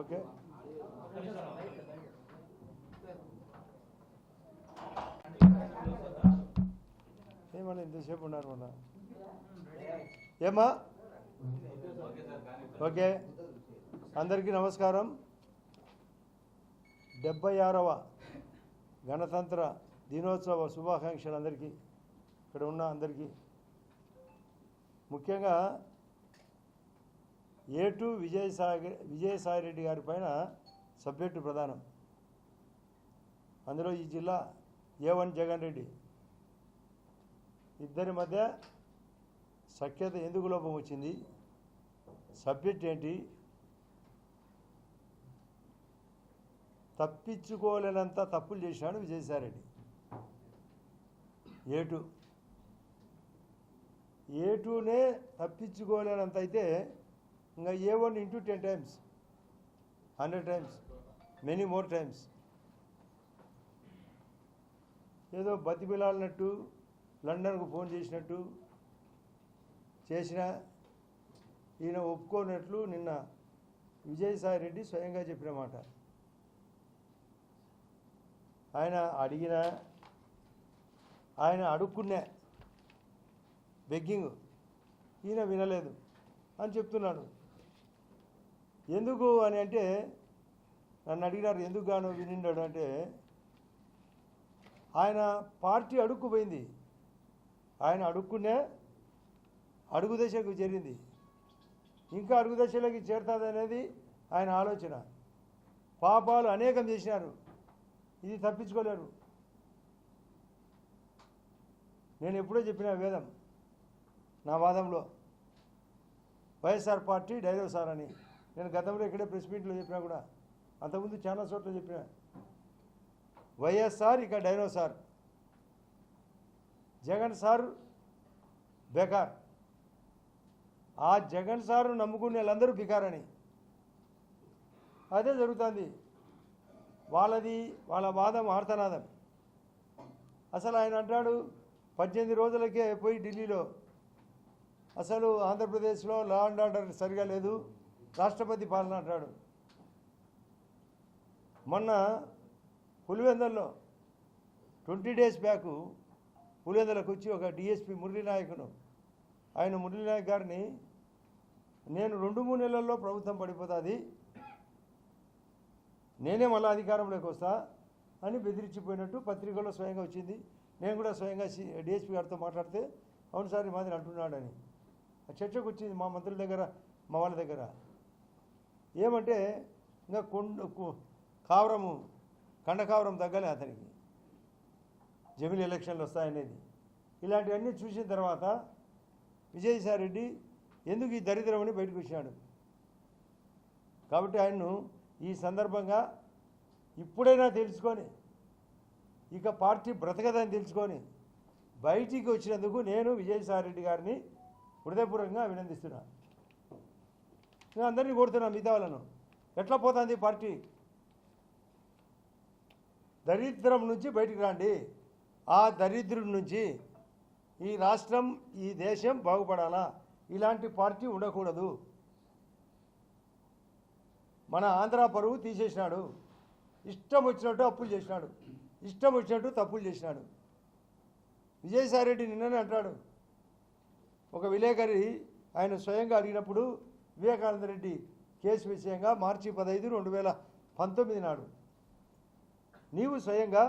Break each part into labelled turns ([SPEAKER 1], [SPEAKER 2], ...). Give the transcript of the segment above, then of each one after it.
[SPEAKER 1] Okay. ఏమన్నా ఇంతసేపు ఉన్నారు మొన్న? ఏమా? ఓకే. అందరికీ నమస్కారం. డెబ్బై ఆరవ గణతంత్ర దినోత్సవ శుభాకాంక్షలు అందరికీ. ఇక్కడ ఉన్న అందరికీ. ముఖ్యంగా ఏటు విజయసాగర్ విజయసాయి రెడ్డి గారి పైన సబ్జెక్టు ప్రధానం. అందులో ఈ జిల్లా ఏ వన్ జగన్ రెడ్డి. ఇద్దరి మధ్య సఖ్యత ఎందుకు లోపం వచ్చింది? సబ్జెక్ట్ ఏంటి? తప్పించుకోలేనంత తప్పులు చేశాడు విజయసాయిరెడ్డి ఏటు ఏటూనే తప్పించుకోలేనంత అయితే ఇంకా A one into ten times hundred times many more times ఏదో బతిమిలాడినట్టు లండన్కు ఫోన్ చేసినట్టు చేసిన ఈయన ఒప్పుకోనట్లు నిన్న విజయసాయి రెడ్డి స్వయంగా చెప్పిన మాట. ఆయన అడిగిన ఆయన అడుక్కునే బెగ్గింగ్ ఈయన వినలేదు అని చెప్తున్నాడు. ఎందుకు అని అంటే నన్ను అడిగినారు ఎందుకు గాను వినిండాడు? అంటే ఆయన పార్టీ అడుక్కుపోయింది ఆయన అడుక్కునే అడుగు దశకు చేరింది. ఇంకా అడుగు దశలోకి చేరుతుంది అనేది ఆయన ఆలోచన. పాపాలు అనేకం చేసినారు. ఇది తప్పించుకోలేరు. నేను ఎప్పుడో చెప్పిన వేదం నా వాదంలో. వైఎస్ఆర్ పార్టీ డైనోసార్ అని. నేను గతంలో ఇక్కడే ప్రెస్ మీట్లో చెప్పినా కూడా అంతకుముందు చాలా చోట్ల చెప్పిన. వైఎస్ఆర్ ఇక డైనోసార్. జగన్ సార్ బేకార్. ఆ జగన్ సార్ నమ్ముకునే వాళ్ళందరూ బికారని అదే జరుగుతుంది. వాళ్ళది వాళ్ళ వాదం ఆర్తనాదం. అసలు ఆయన అంటాడు పద్దెనిమిది రోజులకే పోయి ఢిల్లీలో. అసలు ఆంధ్రప్రదేశ్లో లా అండ్ ఆర్డర్ సరిగా లేదు. రాష్ట్రపతి పాలన అంటాడు. మొన్న పులివెందల్లో ట్వంటీ డేస్ బ్యాక్ పులివెందలకు వచ్చి ఒక డిఎస్పి మురళీనాయకును ఆయన మురళీనాయక్ గారిని నేను రెండు మూడు నెలల్లో ప్రభుత్వం పడిపోతుంది. నేనే మళ్ళీ అధికారంలోకి వస్తా అని బెదిరించిపోయినట్టు పత్రికల్లో స్వయంగా వచ్చింది. నేను కూడా స్వయంగా డిఎస్పీ గారితో మాట్లాడితే అవును సార్ మాదిరి అంటున్నాడని. ఆ చర్చకు వచ్చింది మా మంత్రుల దగ్గర మా వాళ్ళ దగ్గర. ఏమంటే ఇంకా కొండ కు- కావరము కండకావరం తగ్గలే అతనికి. జమిలి ఎలక్షన్లు వస్తాయనేది. ఇలాంటివన్నీ చూసిన తర్వాత విజయసాయి రెడ్డి ఎందుకు ఈ దరిద్రమని బయటకు వచ్చాడు? కాబట్టి ఆయన్ను ఈ సందర్భంగా ఇప్పుడైనా తెలుసుకొని ఇక పార్టీ బ్రతకదని తెలుసుకొని బయటికి వచ్చినందుకు నేను విజయసాయి రెడ్డి గారిని హృదయపూర్వకంగా అభినందిస్తున్నాను నేను అందరినీ కోరుతున్నా మిగతా వాళ్ళను. ఎట్లా పోతుంది పార్టీ? దరిద్రం నుంచి బయటికి రండి. ఆ దరిద్రం నుంచి ఈ రాష్ట్రం ఈ దేశం బాగుపడాలా? ఇలాంటి పార్టీ ఉండకూడదు. మన ఆంధ్ర పరువు తీసేసినాడు. ఇష్టం వచ్చినట్టు అప్పులు చేసినాడు. ఇష్టం వచ్చినట్టు తప్పులు చేసినాడు. విజయసాయి రెడ్డి నిన్ననే అంటాడు. ఒక విలేకరి ఆయన స్వయంగా అడిగినప్పుడు వివేకానంద రెడ్డి కేసు విషయంగా మార్చి పదహైదు రెండు వేల పంతొమ్మిది నాడు. నీవు స్వయంగా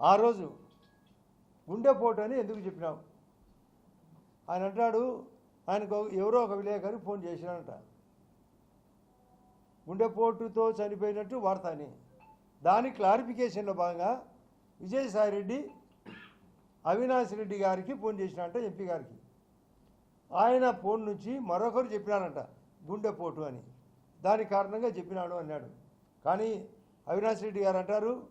[SPEAKER 1] ఆ రోజు గుండెపోటు అని ఎందుకు చెప్పినావు? ఆయన అంటాడు ఆయనకు ఎవరో ఒక విలేకరి ఫోన్ చేసినాడంట. గుండెపోటుతో చనిపోయినట్టు వార్త అని. దాని క్లారిఫికేషన్లో భాగంగా విజయసాయి రెడ్డి అవినాష్ రెడ్డి గారికి ఫోన్ చేసినాడంట ఎంపీ గారికి. ఆయన ఫోన్ నుంచి మరొకరు చెప్పినారంట గుండెపోటు అని. దాని కారణంగా చెప్పినాడు అన్నాడు. కానీ అవినాష్ రెడ్డి గారు అంటారు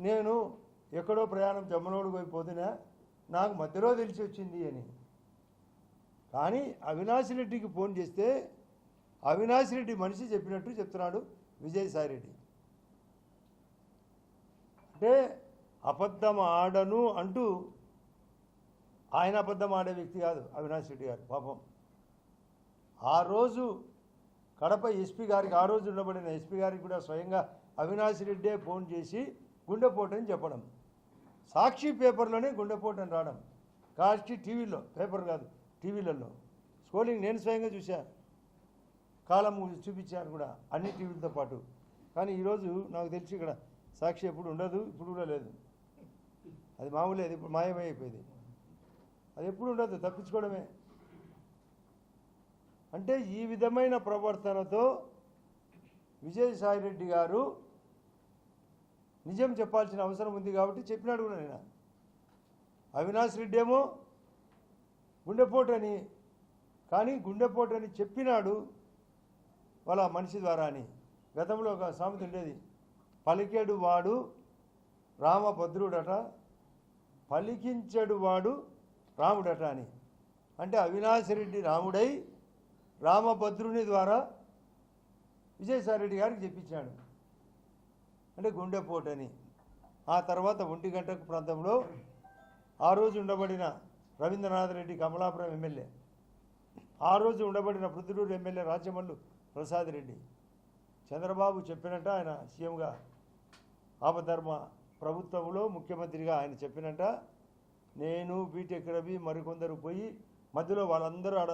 [SPEAKER 1] నేను ఎక్కడో ప్రయాణం జమ్మనోడు పోయిపోతున్నా నాకు మధ్యలో తెలిసి వచ్చింది అని. కానీ అవినాష్ రెడ్డికి ఫోన్ చేస్తే అవినాష్ రెడ్డి మనిషి చెప్పినట్టు చెప్తున్నాడు విజయసాయి రెడ్డి. అంటే అబద్ధం ఆడను అంటూ ఆయన అబద్ధం ఆడే వ్యక్తి కాదు అవినాష్ రెడ్డి గారు పాపం. ఆ రోజు కడప ఎస్పీ గారికి ఆ రోజు ఉండబడిన ఎస్పీ గారికి కూడా స్వయంగా అవినాష్ రెడ్డే ఫోన్ చేసి గుండెపోటు అని చెప్పడం. సాక్షి పేపర్లోనే గుండెపోటు అని రావడం. కాస్టి టీవీలో పేపర్ కాదు టీవీలలో. స్కోలింగ్ నేను స్వయంగా చూశాను కాలం చూపించాను కూడా అన్ని టీవీలతో పాటు. కానీ ఈరోజు నాకు తెలిసి ఇక్కడ సాక్షి ఎప్పుడు ఉండదు ఇప్పుడు కూడా లేదు. అది మామూలేదు అది ఇప్పుడు మాయమైపోయింది. అది ఎప్పుడు ఉండదు తప్పించుకోవడమే. అంటే ఈ విధమైన ప్రవర్తనతో విజయసాయిరెడ్డి గారు నిజం చెప్పాల్సిన అవసరం ఉంది కాబట్టి చెప్పినాడు కూడా నేను. అవినాష్ రెడ్డి ఏమో గుండెపోటు అని కానీ గుండెపోటు అని చెప్పినాడు వాళ్ళ మనిషి ద్వారా అని గతంలో ఒక సామెత ఉండేది పలికేడు వాడు రామభద్రుడట పలికించడు వాడు రాముడట అని. అంటే అవినాష్ రెడ్డి రాముడై రామభద్రుని ద్వారా విజయసాయిరెడ్డి గారికి చెప్పించాడు. అంటే గుండెపోటు అని ఆ తర్వాత ఒంటి గంటకు ప్రాంతంలో ఆ రోజు ఉండబడిన రవీంద్రనాథ్ రెడ్డి కమలాపురం ఎమ్మెల్యే. ఆ రోజు ఉండబడిన పృథ్వూరు ఎమ్మెల్యే రాజమల్లు ప్రసాద్ రెడ్డి. చంద్రబాబు చెప్పినట్ట ఆయన సీఎంగా ఆపధర్మ ప్రభుత్వంలో ముఖ్యమంత్రిగా ఆయన చెప్పినట్ట నేను బీటెక్ రవి మరికొందరు పోయి మధ్యలో వాళ్ళందరూ ఆడ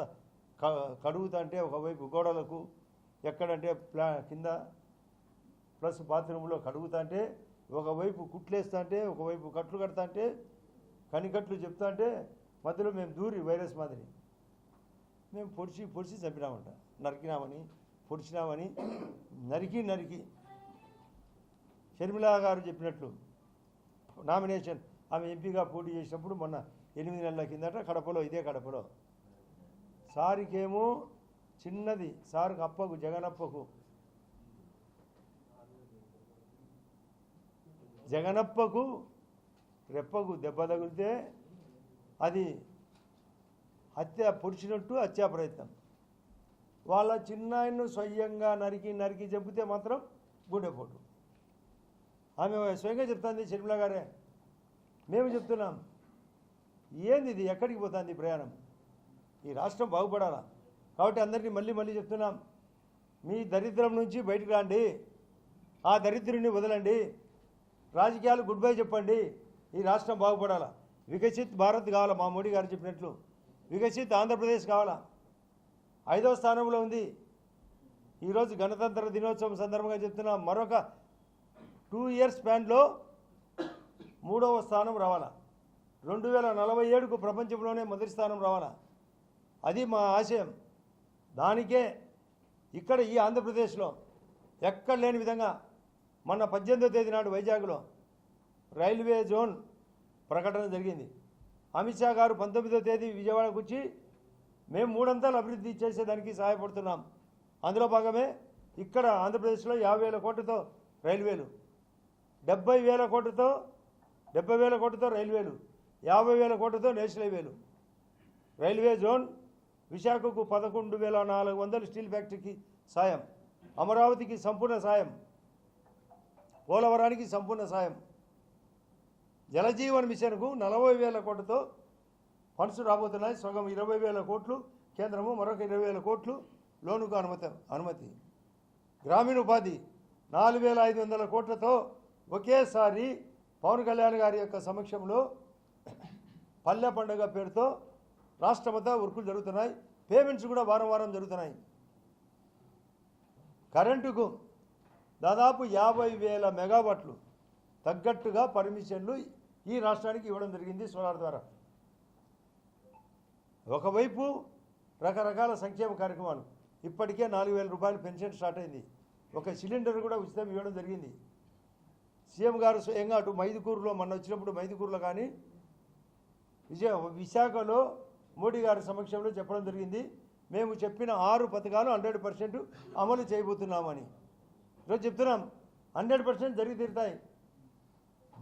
[SPEAKER 1] కడుగుతుంటే ఒకవైపు గోడలకు ఎక్కడంటే ప్లా కింద ప్లస్ బాత్రూంలో కడుగుతుంటే ఒకవైపు కుట్లేస్తుంటే ఒకవైపు కట్లు కడతాంటే కనికట్లు చెప్తాంటే మధ్యలో మేము దూరి వైరస్ మాదిరి. మేము పొడిచి పొడిచి చంపినామంట. నరికినామని పొడిచినామని నరికి నరికి. షర్మిలా గారు చెప్పినట్లు నామినేషన్ ఆమె ఎంపీగా పోటీ చేసినప్పుడు మొన్న ఎనిమిది నెలల కిందట కడపలో ఇదే కడపలో. సారికేమో చిన్నది సారుకు అప్పకు జగనప్పకు జగనప్పకు రెప్పకు దెబ్బ తగిలితే అది హత్య పొడిచినట్టు హత్యా ప్రయత్నం. వాళ్ళ చిన్నాయన్ను స్వయంగా నరికి నరికి చెబితే మాత్రం గుండెపోటు. ఆమె స్వయంగా చెప్తుంది షర్మిల గారే మేము చెప్తున్నాం. ఏంది ఇది ఎక్కడికి పోతుంది ఈ ప్రయాణం? ఈ రాష్ట్రం బాగుపడాలా? కాబట్టి అందరికీ మళ్ళీ మళ్ళీ చెప్తున్నాం. మీ దరిద్రం నుంచి బయటికి రండి. ఆ దరిద్రుని వదలండి. రాజకీయాలు గుడ్ బై చెప్పండి. ఈ రాష్ట్రం బాగుపడాలా? వికసిత్ భారత్ కావాలా? మా మోడీ గారు చెప్పినట్లు. వికసిత్ ఆంధ్రప్రదేశ్ కావాలా? ఐదవ స్థానంలో ఉంది. ఈరోజు గణతంత్ర దినోత్సవం సందర్భంగా చెప్తున్నా. మరొక టూ ఇయర్స్ స్పాన్లో మూడవ స్థానం రావాలా రెండు వేల నలభై ఏడుకు ప్రపంచంలోనే మొదటి స్థానం రావాలా అది మా ఆశయం. దానికే ఇక్కడ ఈ ఆంధ్రప్రదేశ్లో ఎక్కడ లేని విధంగా మొన్న పద్దెనిమిదో తేదీ నాడు వైజాగ్లో రైల్వే జోన్ ప్రకటన జరిగింది. అమిత్ షా గారు పంతొమ్మిదో తేదీ విజయవాడకు వచ్చి మేము మూడంతాలు అభివృద్ధి చేసేదానికి సహాయపడుతున్నాం. అందులో భాగమే ఇక్కడ ఆంధ్రప్రదేశ్లో యాభై వేల కోట్లతో రైల్వేలు. డెబ్బై వేల కోట్లతో డెబ్బై వేల కోట్లతో రైల్వేలు యాభై వేల కోట్లతో నేషనల్ హైవేలు. రైల్వే జోన్ విశాఖకు పదకొండు వేల నాలుగు వందల స్టీల్ ఫ్యాక్టరీకి సాయం అమరావతికి సంపూర్ణ సాయం పోలవరానికి సంపూర్ణ సాయం. జలజీవన్ మిషన్కు నలభై వేల కోట్లతో ఫండ్స్ రాబోతున్నాయి. సగం ఇరవై వేల కోట్లు కేంద్రము మరొక ఇరవై వేల కోట్లు లోనుకు అనుమతి అనుమతి. గ్రామీణ ఉపాధి నాలుగు వేల ఐదు వందల కోట్లతో ఒకేసారి పవన్ కళ్యాణ్ గారి యొక్క సమక్షంలో పల్లె పండుగ పేరుతో రాష్ట్రమంతా వర్కులు జరుగుతున్నాయి. పేమెంట్స్ కూడా వారం వారం జరుగుతున్నాయి. కరెంటుకు దాదాపు యాభై వేల మెగావాట్లు తగ్గట్టుగా పర్మిషన్లు ఈ రాష్ట్రానికి ఇవ్వడం జరిగింది సోలార్ ద్వారా. ఒకవైపు రకరకాల సంక్షేమ కార్యక్రమాలు. ఇప్పటికే నాలుగు వేల రూపాయలు పెన్షన్ స్టార్ట్ అయింది. ఒక సిలిండర్ కూడా ఉచితం ఇవ్వడం జరిగింది. సీఎం గారు స్వయంగా అటు మైదుకూరులో మొన్న వచ్చినప్పుడు మైదుకూరులో కానీ విజయ విశాఖలో మోడీ గారి సమక్షంలో చెప్పడం జరిగింది. మేము చెప్పిన ఆరు పథకాలు హండ్రెడ్ పర్సెంట్ అమలు చేయబోతున్నామని. ఈరోజు చెప్తున్నాం. హండ్రెడ్ పర్సెంట్ జరిగి తీరుతాయి.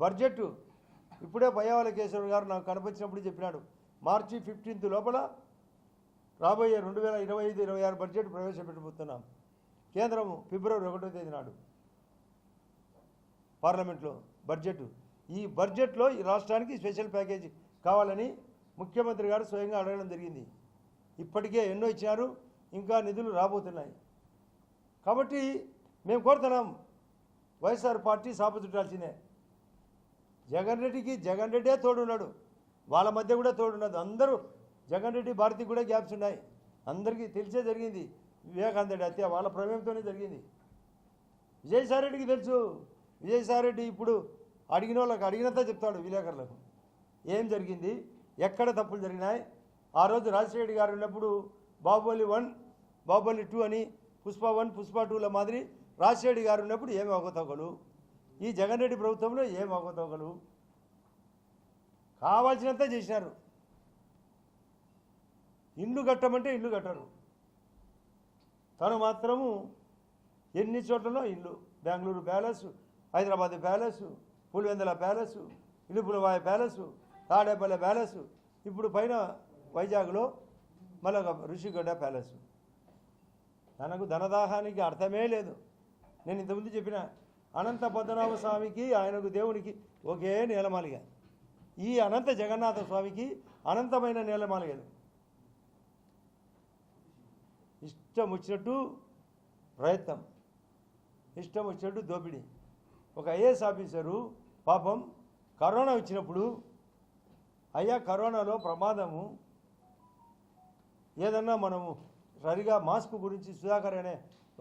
[SPEAKER 1] బడ్జెట్ ఇప్పుడే పయ్యావల కేశవర్ గారు నాకు కనిపించినప్పుడు చెప్పినాడు. మార్చి ఫిఫ్టీన్త్ లోపల రాబోయే రెండు వేల ఇరవై ఐదు ఇరవై ఆరు బడ్జెట్ ప్రవేశపెట్టబోతున్నాం. కేంద్రము ఫిబ్రవరి ఒకటో తేదీ నాడు. పార్లమెంట్లో బడ్జెట్. ఈ బడ్జెట్లో ఈ రాష్ట్రానికి స్పెషల్ ప్యాకేజ్ కావాలని ముఖ్యమంత్రి గారు స్వయంగా అడగడం జరిగింది. ఇప్పటికే ఎన్నో ఇచ్చినారు ఇంకా నిధులు రాబోతున్నాయి. కాబట్టి మేము కోరుతున్నాం వైఎస్ఆర్ పార్టీ సాపచుట్టాల్సిందే జగన్ రెడ్డికి జగన్ రెడ్డే తోడున్నాడు. వాళ్ళ మధ్య కూడా తోడున్నది. అందరూ జగన్ రెడ్డి భారతికి కూడా గ్యాప్స్ ఉన్నాయి. అందరికీ తెలిసే జరిగింది. వివేకానంద రెడ్డి హత్య వాళ్ళ ప్రమేయంతోనే జరిగింది. విజయసాయి రెడ్డికి తెలుసు. విజయసాయిరెడ్డి ఇప్పుడు అడిగిన వాళ్ళకి అడిగినంత చెప్తాడు విలేకరులకు. ఏం జరిగింది? ఎక్కడ తప్పులు జరిగినాయి? ఆ రోజు రాజశేఖర గారు ఉన్నప్పుడు బాహుబలి వన్ బాహుబలి టూ అని పుష్ప వన్ పుష్ప టూల మాదిరి రాజశేఖర గారు ఉన్నప్పుడు ఏమి అవకతవకలు ఈ జగన్ రెడ్డి ప్రభుత్వంలో ఏమి అవకతవకలు కావాల్సినంత చేసినారు. ఇల్లు కట్టమంటే ఇల్లు కట్టరు. తను మాత్రము ఎన్ని చోట్లలో ఇల్లు Bengaluru palace Hyderabad palace Pulivendula palace ఇలుపులవాయ palace Tadepalle palace ఇప్పుడు పైన వైజాగ్లో మళ్ళీ ఒక ఋషిగడ్డ ప్యాలెస్. తనకు ధనదాహానికి అర్థమే లేదు. నేను ఇంతకుముందు చెప్పిన అనంత పద్మనాభ స్వామికి ఆయనకు దేవునికి ఒకే నేలమాలిగ ఈ అనంత జగన్నాథ స్వామికి అనంతమైన నీలమాలిగలు ఇష్టం వచ్చినట్టు ప్రయత్నం. ఇష్టం వచ్చినట్టు దోపిడీ. ఒక ఐఏఎస్ ఆఫీసరు పాపం కరోనా వచ్చినప్పుడు అయ్యా కరోనాలో ప్రమాదము. ఏదన్నా మనము సరిగా మాస్క్ గురించి సుధాకర్ అనే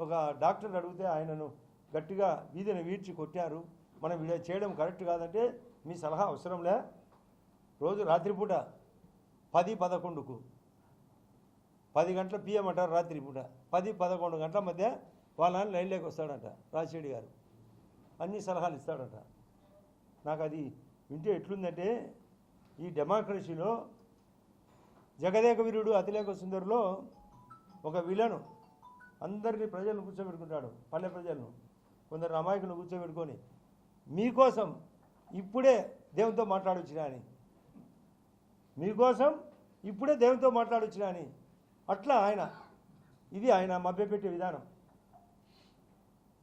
[SPEAKER 1] ఒక డాక్టర్ అడిగితే ఆయనను గట్టిగా వీధిని వీడ్చి కొట్టారు. మనం ఇలా చేయడం కరెక్ట్ కాదంటే మీ సలహా అవసరంలే. రోజు రాత్రిపూట పది పదకొండుకు. పది గంటల పిఎం అంటారు రాత్రి పూట పది పదకొండు గంటల మధ్య వాళ్ళని లైన్లోకి వస్తాడంట రాజశేఖర్ గారు. అన్ని సలహాలు ఇస్తాడట. నాకు అది వింటే ఎట్లుందంటే ఈ డెమోక్రసీలో జగదేక వీరుడు అతిలేక సుందరులో ఒక విలను అందరినీ ప్రజలను కూర్చోబెట్టుకుంటాడు పల్లె ప్రజలను. కొందరు అమాయకులను కూర్చోబెట్టుకొని మీకోసం ఇప్పుడే దేవునితో మాట్లాడొచ్చినా అని. మీకోసం ఇప్పుడే దేవునితో మాట్లాడొచ్చినా అని. అట్లా ఆయన ఇది ఆయన మభ్యపెట్టే విధానం.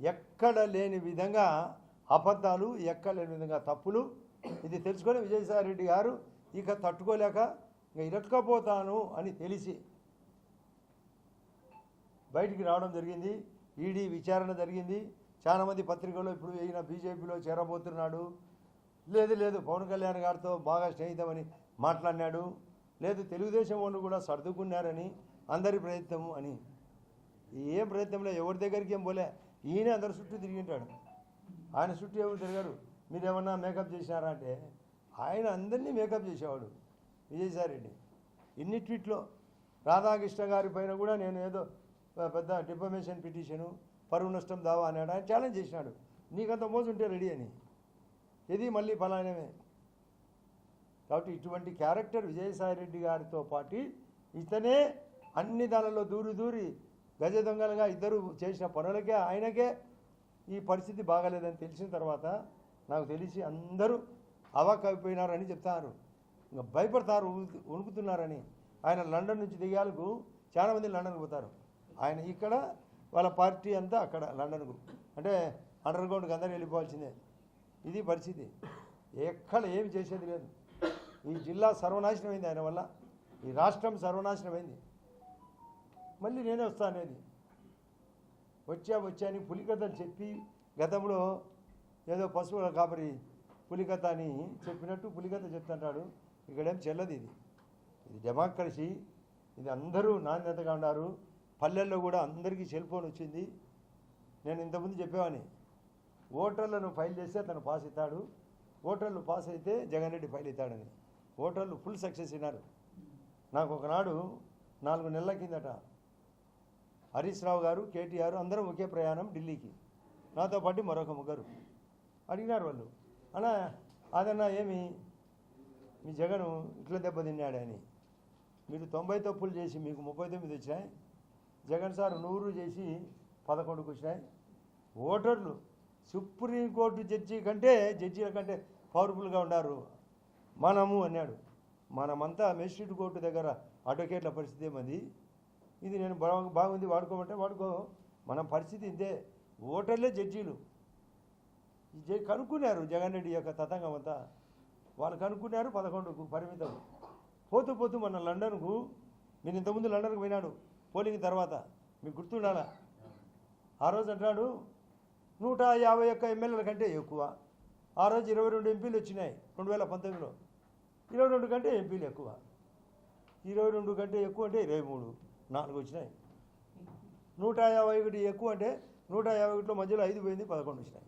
[SPEAKER 1] ఎక్కడ లేని విధంగా అబద్ధాలు ఎక్కడ లేని విధంగా తప్పులు. ఇది తెలుసుకొని విజయసాయి రెడ్డి గారు ఇక తట్టుకోలేక ఇక ఇరక్కపోతాను అని తెలిసి బయటికి రావడం జరిగింది. ఈడీ విచారణ జరిగింది. చాలామంది పత్రికల్లో ఇప్పుడు ఈయన బీజేపీలో చేరబోతున్నాడు. లేదు లేదు పవన్ కళ్యాణ్ గారితో బాగా స్నేహితమని మాట్లాడినాడు. లేదు తెలుగుదేశం వాళ్ళు కూడా సర్దుకున్నారని అందరి ప్రయత్నము అని. ఏం ప్రయత్నంలో ఎవరి దగ్గరికి ఏం పోలే. ఈయన అందరు చుట్టూ తిరిగి ఉంటాడు. ఆయన చుట్టూ ఎవరు తిరిగారు. మీరు ఏమన్నా మేకప్ చేసినారా అంటే ఆయన అందరినీ మేకప్ చేసేవాడు విజయసాయి రెడ్డి ఇన్ని ట్వీట్లో రాధాకృష్ణ గారి పైన కూడా నేను ఏదో పెద్ద డిఫమేషన్ పిటిషను పరువు నష్టం దావా అన్నాడు ఆయన ఛాలెంజ్ చేసినాడు. నీకంత మోజు ఉంటే రెడీ అని. ఇది మళ్ళీ ఫలానమే. కాబట్టి ఇటువంటి క్యారెక్టర్ విజయసాయి రెడ్డి గారితో పాటు ఇతనే అన్ని దానిలో దూరి దూరి గజ దొంగలుగా ఇద్దరు చేసిన పనులకే ఆయనకే ఈ పరిస్థితి బాగాలేదని తెలిసిన తర్వాత నాకు తెలిసి అందరూ అవాక్ అయిపోయినారని చెప్తారు. ఇంకా భయపడతారు ఉణుకుతున్నారని ఆయన లండన్ నుంచి దిగాలకు చాలామంది లండన్కి పోతారు. ఆయన ఇక్కడ వాళ్ళ పార్టీ అంతా అక్కడ లండన్కు. అంటే అండర్ గ్రౌండ్కి అందరూ వెళ్ళిపోవాల్సిందే. ఇది పరిస్థితి. ఎక్కడ ఏమి చేసేది లేదు. ఈ జిల్లా సర్వనాశనమైంది ఆయన వల్ల. ఈ రాష్ట్రం సర్వనాశనమైంది. మళ్ళీ నేనే వస్తానని వచ్చా వచ్చా అని పులికథలు చెప్పి గతంలో ఏదో పశువుల కాబట్టి పులికథ అని చెప్పినట్టు పులికథ చెప్తుంటాడు. ఇక్కడేం చెల్లది ఇది. ఇది డెమోక్రసీ. ఇది అందరూ నాణ్యతగా ఉన్నారు. పల్లెల్లో కూడా అందరికీ సెల్ ఫోన్ వచ్చింది. నేను ఇంతకుముందు చెప్పేవాని ఓటర్లను ఫైల్ చేస్తే అతను పాస్ అవుతాడు. ఓటర్లు పాస్ అయితే జగన్ రెడ్డి ఫైల్ అవుతాడని. ఓటర్లు ఫుల్ సక్సెస్ అయినారు. నాకు ఒకనాడు నాలుగు నెలల కిందట హరీష్ రావు గారు కేటీఆర్ అందరం ఒకే ప్రయాణం ఢిల్లీకి. నాతో పాటు మరొక ముగ్గురు. అడిగినారు వాళ్ళు. అన్నా అదన్నా ఏమి? మీ జగను ఇట్లా దెబ్బతిన్నాడని మీరు తొంభై తప్పులు చేసి మీకు ముప్పై తొమ్మిది వచ్చాయి జగన్ సార్ నూరు చేసి పదకొండుకు వచ్చినాయి. ఓటర్లు సుప్రీంకోర్టు జడ్జి కంటే జడ్జీల కంటే పవర్ఫుల్గా ఉన్నారు మనము అన్నాడు. మనమంతా మెజిస్ట్రేట్ కోర్టు దగ్గర అడ్వకేట్ల పరిస్థితి ఏమంది? ఇది నేను బాగుంది వాడుకోమంటే వాడుకో. మన పరిస్థితి ఇంతే ఓటర్లే జడ్జీలు. జ- కనుక్కున్నారు జగన్ రెడ్డి యొక్క తతంగం అంతా. వాళ్ళు కనుక్కున్నారు పదకొండుకు పరిమితం. పోతూ పోతూ మన లండన్కు నేను ఇంతకుముందు లండన్కు పోయినాడు పోలింగ్ తర్వాత. మీకు గుర్తుండాలా? ఆ రోజు అంటాడు నూట యాభై ఒక్క ఎమ్మెల్యేల కంటే ఎక్కువ. ఆ రోజు ఇరవై రెండు ఎంపీలు వచ్చినాయి రెండు వేల పంతొమ్మిదిలో. ఇరవై రెండు కంటే ఎంపీలు ఎక్కువ. ఇరవై రెండు కంటే ఎక్కువ అంటే ఇరవై మూడు. నాలుగు వచ్చినాయి. నూట యాభై ఒకటి ఎక్కువ అంటే నూట యాభై ఒకటిలో మధ్యలో ఐదు పోయింది పదకొండు వచ్చినాయి.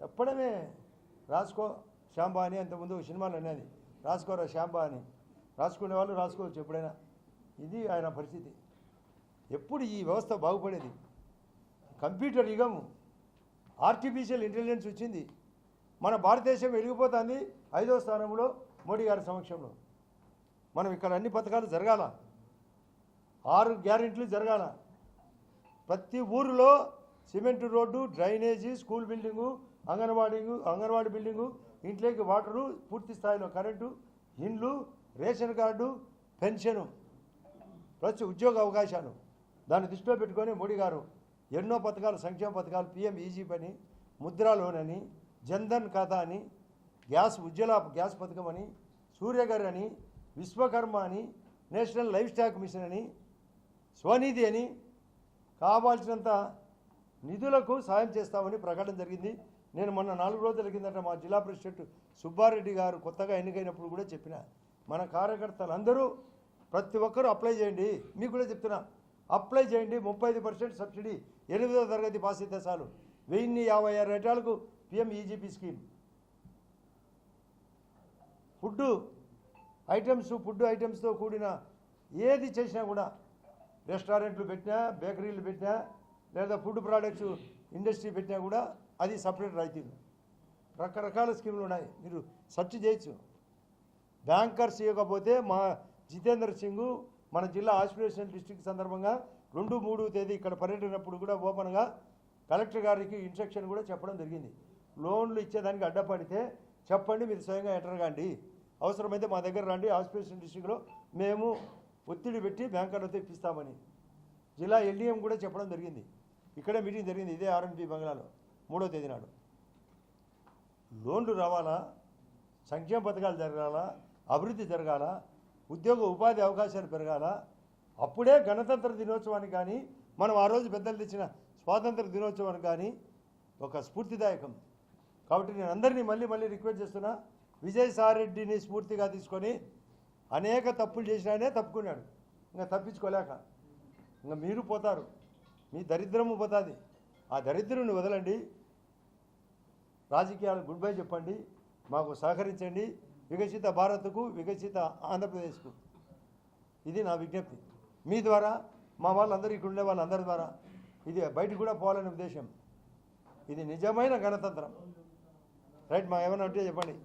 [SPEAKER 1] చెప్పడమే రాసుకో శాంబా అని అంతకుముందు సినిమాలు అనేది. రాసుకోరా శాంబా అని రాసుకునే వాళ్ళు రాసుకోవచ్చు ఎప్పుడైనా. ఇది ఆయన పరిస్థితి. ఎప్పుడు ఈ వ్యవస్థ బాగుపడేది? కంప్యూటర్ యుగము. ఆర్టిఫిషియల్ ఇంటెలిజెన్స్ వచ్చింది. మన భారతదేశం వెలిగిపోతుంది ఐదో స్థానంలో మోడీ గారి సమక్షంలో. మనం ఇక్కడ అన్ని పథకాలు జరగాల? ఆరు గ్యారెంటీలు జరగాల. ప్రతి ఊరిలో cement road drainage school building anganwadi anganwadi building ఇంట్లోకి వాటరు పూర్తి స్థాయిలో కరెంటు ఇండ్లు రేషన్ కార్డు పెన్షను ప్లస్ ఉద్యోగ అవకాశాలు. దాన్ని దృష్టిలో పెట్టుకొని మోడీ గారు ఎన్నో పథకాలు సంక్షేమ పథకాలు పిఎం ఈజీ పని ముద్రా లోన్ అని జన్ధన్ ఖాతా అని గ్యాస్ ఉజ్వల గ్యాస్ పథకం అని సూర్యగర్ అని విశ్వకర్మ అని నేషనల్ లైఫ్ స్టాక్ మిషన్ అని స్వనిధి అని కావాల్సినంత నిధులకు సాయం చేస్తామని ప్రకటన జరిగింది. నేను మొన్న నాలుగు రోజుల కిందట మా జిల్లా ప్రెసిడెంట్ సుబ్బారెడ్డి గారు కొత్తగా ఎన్నికైనప్పుడు కూడా చెప్పిన మన కార్యకర్తలందరూ ప్రతి ఒక్కరూ అప్లై చేయండి. మీకు కూడా చెప్తున్నా అప్లై చేయండి. ముప్పై సబ్సిడీ ఎనిమిదో తరగతి పాస్ అయితే చాలు వెయ్యిన్ని యాభై ఆరు రేటాలకు PM EGP scheme. Food items food ఐటమ్స్తో కూడిన ఏది చేసినా కూడా రెస్టారెంట్లు పెట్టినా బేకరీలు పెట్టినా లేదా ఫుడ్ ప్రోడక్ట్స్ ఇండస్ట్రీ పెట్టినా కూడా అది సపరేట్ రాయితీలు రకరకాల స్కీములు ఉన్నాయి. మీరు సెర్చ్ చేయొచ్చు. బ్యాంకర్స్ ఇవ్వకపోతే మా జితేందర్ సింగ్ మన జిల్లా ఆస్పిరేషన్ డిస్టిక్ సందర్భంగా రెండు మూడు తేదీ ఇక్కడ పర్యటనప్పుడు కూడా ఓపెన్గా కలెక్టర్ గారికి ఇన్స్ట్రక్షన్ కూడా చెప్పడం జరిగింది. లోన్లు ఇచ్చేదానికి అడ్డపడితే చెప్పండి మీరు స్వయంగా ఎంటర్ కాండి. అవసరమైతే మా దగ్గర రండి ఆస్పిరేషన్ డిస్ట్రిక్ట్లో మేము ఒత్తిడి పెట్టి బ్యాంకర్లతో ఇప్పిస్తామని. జిల్లా ఎల్డీఎం కూడా చెప్పడం జరిగింది. ఇక్కడే మీటింగ్ జరిగింది ఇదే ఆర్ఎంపీ బంగ్లాలో మూడో తేదీ నాడు. లోన్లు రావాలా? సంక్షేమ పథకాలు జరగాల? అభివృద్ధి జరగాల? ఉద్యోగ ఉపాధి అవకాశాలు పెరగాల? అప్పుడే గణతంత్ర దినోత్సవానికి కానీ మనం ఆ రోజు పెద్దలు తెచ్చిన స్వాతంత్ర దినోత్సవానికి కానీ ఒక స్ఫూర్తిదాయకం. కాబట్టి నేను అందరినీ మళ్ళీ మళ్ళీ రిక్వెస్ట్ చేస్తున్నా విజయసాయిరెడ్డిని స్ఫూర్తిగా తీసుకొని అనేక తప్పులు చేసినానే తప్పుకున్నాడు. ఇంకా తప్పించుకోలేక. ఇంకా మీరు పోతారు. మీ దరిద్రము పోతుంది. ఆ దరిద్రుని వదలండి. రాజకీయాలు గుడ్ బై చెప్పండి. మాకు సహకరించండి. వికసిత భారత్కు వికసిత ఆంధ్రప్రదేశ్కు. ఇది నా విజ్ఞప్తి. మీ ద్వారా మా వాళ్ళందరూ ఇక్కడ ఉండే వాళ్ళందరి ద్వారా ఇది బయటకు కూడా పోవాలనే ఉద్దేశం. ఇది నిజమైన గణతంత్రం. రైట్ మా ఏమైనా ఉంటే చెప్పండి.